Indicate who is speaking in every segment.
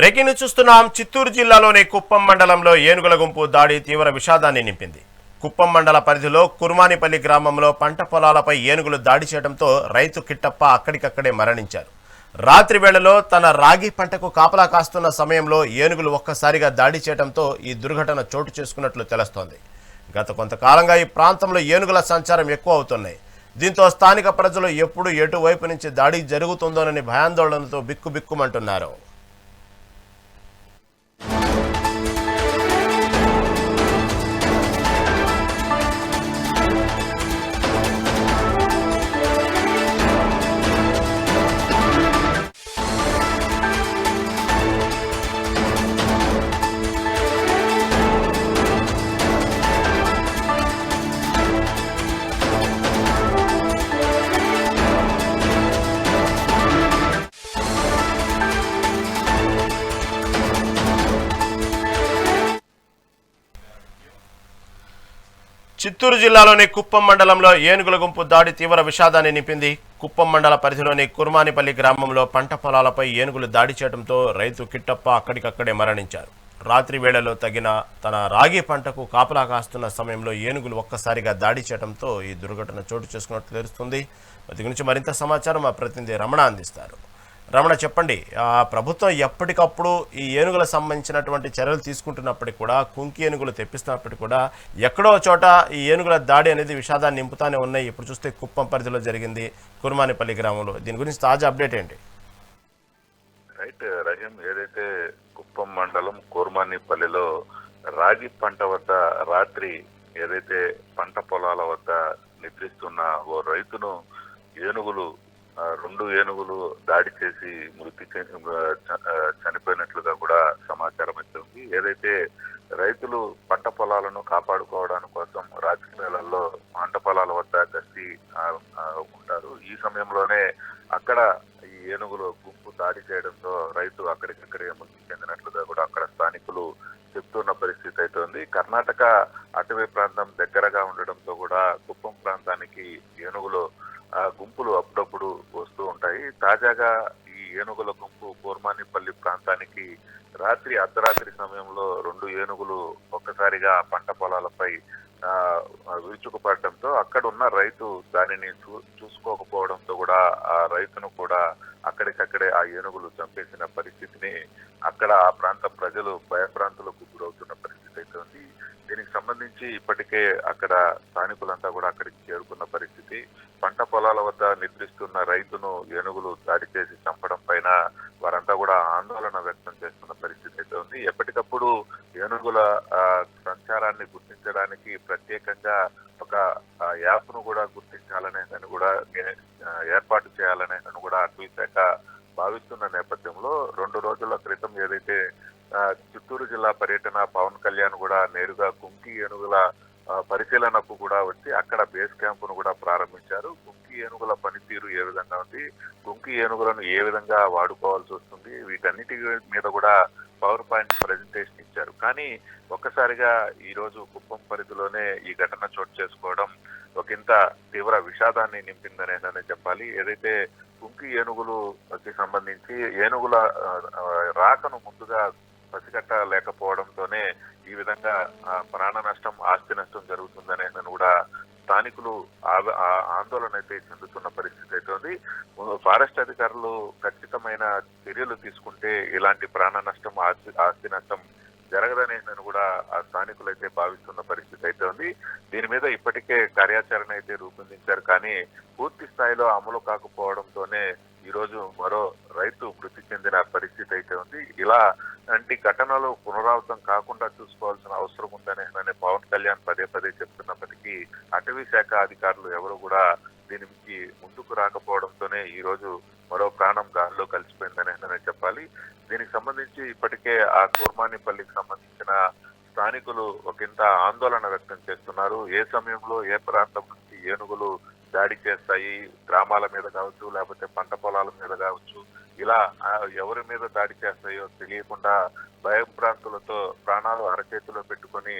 Speaker 1: Breaking news చూస్తున్నాం. చిత్తూరు జిల్లాలోని కుప్పం మండలంలో ఏనుగుల గుంపు దాడి తీవ్ర విషాదాన్ని నింపింది. కుప్పం మండల పరిధిలో కుర్మానిపల్లి గ్రామంలో పంట పొలాలపై ఏనుగులు దాడి చేయడంతో రైతు కిట్టప్ప అక్కడికక్కడే మరణించారు. రాత్రి వేళలో తన రాగి పంటకు కాపలా కాస్తున్న సమయంలో ఏనుగులు ఒక్కసారిగా దాడి చేయడంతో ఈ దుర్ఘటన చోటు చేసుకున్నట్లు తెలుస్తోంది. గత కొంతకాలంగా ఈ ప్రాంతంలో ఏనుగుల సంచారం ఎక్కువ అవుతున్నాయి. దీంతో స్థానిక ప్రజలు ఎప్పుడు ఎటువైపు నుంచి దాడి జరుగుతుందోనని భయాందోళనతో బిక్కుబిక్కుమంటున్నారు చిత్తూరు జిల్లాలోని కుప్పం మండలంలో ఏనుగుల గుంపు దాడి తీవ్ర విషాదాన్ని నింపింది. కుప్పం మండల పరిధిలోని కుర్మానిపల్లి గ్రామంలో పంట పొలాలపై ఏనుగులు దాడి చేయడంతో రైతు కిట్టప్ప అక్కడికక్కడే మరణించారు. రాత్రి వేళలో తగిన తన రాగి పంటకు కాపలా కాస్తున్న సమయంలో ఏనుగులు ఒక్కసారిగా దాడి చేయడంతో ఈ దుర్ఘటన చోటు చేసుకున్నట్లు తెలుస్తుంది. దీని గురించి మరింత సమాచారం మా ప్రతినిధి రమణ అందిస్తారు. రమణ చెప్పండి. ప్రభుత్వం ఎప్పటికప్పుడు ఈ ఏనుగుల సంబంధించినటువంటి చర్యలు తీసుకుంటున్నప్పటికీ కూడా కుంకి ఏనుగులు తెప్పిస్తున్నప్పటికీ కూడా ఎక్కడో చోట ఈ ఏనుగుల దాడి అనేది విషాదాన్ని నింపుతానే ఉన్నాయి. ఇప్పుడు చూస్తే కుప్పం పరిధిలో జరిగింది కుర్మానిపల్లి గ్రామంలో. దీని గురించి తాజా అప్డేట్ ఏంటి?
Speaker 2: రైట్ రహీం ఏదైతే కుప్పం మండలం కోర్మానిపల్లిలో రాగి పంట వద్ద రాత్రి ఏదైతే పంట పొలాల వద్ద నిద్రిస్తున్న ఓ రైతును ఏనుగులు రెండు ఏనుగులు దాడి చేసి మృతి చ- చనిపోయినట్లుగా కూడా సమాచారం ఇస్తుంది ఏదైతే రైతులు పంట పొలాలను కాపాడుకోవడానికి కోసం రాత్రి వేళల్లో పంట పొలాల వద్ద గస్తీ ఉంటారు ఈ సమయంలోనే అక్కడ ఈ ఏనుగులు గుంపు దాడి చేయడంతో రైతు అక్కడికక్కడే మృతి చెందినట్లుగా కూడా అక్కడ స్థానికులు చెప్తున్న పరిస్థితి అయితే ఉంది కర్ణాటక అటవీ ప్రాంతం దగ్గరగా ఉండడంతో కూడా కుప్పం ప్రాంతానికి ఏనుగులు గుంపులు అప్పుడప్పుడు వస్తూ ఉంటాయి. తాజాగా ఈ ఏనుగుల గుంపు కోర్మానిపల్లి ప్రాంతానికి రాత్రి అర్ధరాత్రి సమయంలో రెండు ఏనుగులు ఒక్కసారిగా పంట పొలాలపై ఆ, విరుచుకుపడడంతో అక్కడ ఉన్న రైతు దానిని చూ- చూసుకోకపోవడంతో కూడా ఆ రైతును కూడా అక్కడికక్కడే ఆ ఏనుగులు చంపేసిన పరిస్థితిని అక్కడ ఆ ప్రాంత ప్రజలు భయభ్రాంతులకు గురవుతున్న పరిస్థితి అయితే ఉంది దీనికి సంబంధించి ఇప్పటికే అక్కడ స్థానికులంతా కూడా అక్కడికి చేరుకున్న పరిస్థితి పంట పొలాల వద్ద నిద్రిస్తున్న రైతును ఏనుగులు దాడి చేసి చంపడం పైన వారంతా కూడా ఆందోళన వ్యక్తం చేస్తున్న పరిస్థితి అయితే ఉంది. ఎప్పటికప్పుడు ఏనుగుల సంచారాన్ని గుర్తించడానికి ప్రత్యేకంగా ఒక యాప్ను యాప్ను కూడా గుర్తించాలనే దాన్ని కూడా ఏర్పాటు చేయాలనే దాన్ని కూడా అటు శాఖ భావిస్తున్న నేపథ్యంలో రెండు రోజుల క్రితం ఏదైతే చిత్తూరు జిల్లా పర్యటన పవన్ కళ్యాణ్ కూడా నేరుగా కుంకి ఏనుగుల పరిశీలనకు కూడా వచ్చి అక్కడ బేస్ క్యాంపును కూడా ప్రారంభించారు. కుంకి ఏనుగుల పనితీరు ఏ విధంగా ఉంది? కుంకి ఏనుగులను ఏ విధంగా వాడుకోవాల్సి వస్తుంది? వీటన్నిటి మీద కూడా పవర్ పాయింట్ ప్రెజెంటేషన్ ఇచ్చారు. కానీ ఒక్కసారిగా ఈ రోజు కుప్పం పరిధిలోనే ఈ ఘటన చోటు చేసుకోవడం ఒకంత తీవ్ర విషాదాన్ని నింపిందనే చెప్పాలి. ఏదైతే కుంకి ఏనుగులుకి సంబంధించి ఏనుగుల రాకను ముందుగా పసిగట్టలేకపోవడంతోనే ఈ విధంగా ప్రాణ నష్టం ఆస్తి నష్టం జరుగుతుందనే నన్ను కూడా స్థానికులు ఆ- ఆందోళన అయితే చెందుతున్న పరిస్థితి అయితే ఉంది. ఫారెస్ట్ అధికారులు ఖచ్చితమైన చర్యలు తీసుకుంటే ఇలాంటి ప్రాణ నష్టం ఆస్తి ఆస్తి నష్టం జరగదనే కూడా ఆ స్థానికులు అయితే భావిస్తున్న పరిస్థితి అయితే ఉంది. దీని మీద ఇప్పటికే కార్యాచరణ అయితే రూపొందించారు. కానీ పూర్తి స్థాయిలో అమలు కాకపోవడంతోనే ఈరోజు మరో రైతు మృతి చెందిన పరిస్థితి అయితే ఉంది. ఇలా లాంటి ఘటనలు పునరావృతం కాకుండా చూసుకోవాల్సిన అవసరం ఉందని నన్ను పవన్ కళ్యాణ్ పదే పదే చెప్తున్నప్పటికీ అటవీ శాఖ అధికారులు ఎవరు కూడా దీనికి ముందుకు రాకపోవడంతోనే ఈ రోజు మరో ప్రాణం గాల్లో కలిసిపోయిందని నేను చెప్పాలి. దీనికి సంబంధించి ఇప్పటికే ఆ కూర్మానిపల్లికి సంబంధించిన స్థానికులు ఒకంత ఆందోళన వ్యక్తం చేస్తున్నారు. ఏ సమయంలో ఏ ప్రాంతం నుంచి ఏనుగులు దాడి చేస్తాయి గ్రామాల మీద కావచ్చు లేకపోతే పంట పొలాల మీద కావచ్చు. ఇలా ఎవరి మీద దాడి చేస్తాయో తెలియకుండా భయం ప్రాంతులతో ప్రాణాలు అరచేతిలో పెట్టుకొని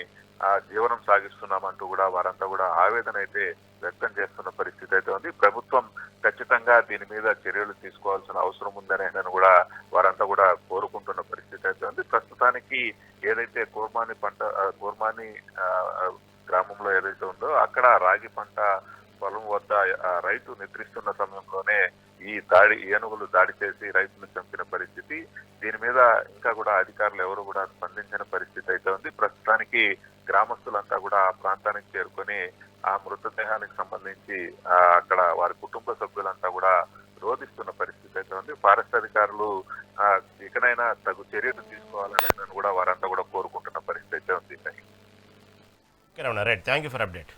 Speaker 2: ఆ జీవనం సాగిస్తున్నామంటూ కూడా వారంతా కూడా ఆవేదన అయితే వ్యక్తం చేస్తున్న పరిస్థితి అయితే ఉంది. ప్రభుత్వం ఖచ్చితంగా దీని మీద చర్యలు తీసుకోవాల్సిన అవసరం ఉందని నేను కూడా వారంతా కూడా కోరుకుంటున్న పరిస్థితి అయితే ఉంది. ప్రస్తుతానికి ఏదైతే కోర్మాని పంట కూర్మాని కోర్మాని గ్రామంలో ఏదైతే ఉందో అక్కడ రాగి పంట పొలం వద్ద ఆ, రైతు నిద్రిస్తున్న సమయంలోనే ఈ దాడి ఏనుగులు దాడి చేసి రైతును చంపిన పరిస్థితి. దీని మీద ఇంకా కూడా అధికారులు ఎవరు కూడా స్పందించిన పరిస్థితి అయితే ఉంది. ప్రస్తుతానికి గ్రామస్తులంతా కూడా ఆ ప్రాంతానికి చేరుకొని ఆ మృతదేహానికి సంబంధించి అక్కడ వారి కుటుంబ సభ్యులంతా కూడా రోధిస్తున్న పరిస్థితి అయితే ఉంది. ఫారెస్ట్ అధికారులు ఇకనైనా తగు చర్యలు తీసుకోవాలని కూడా వారంతా కూడా కోరుకుంటున్న పరిస్థితి అయితే ఉంది.
Speaker 1: Right thank you for update.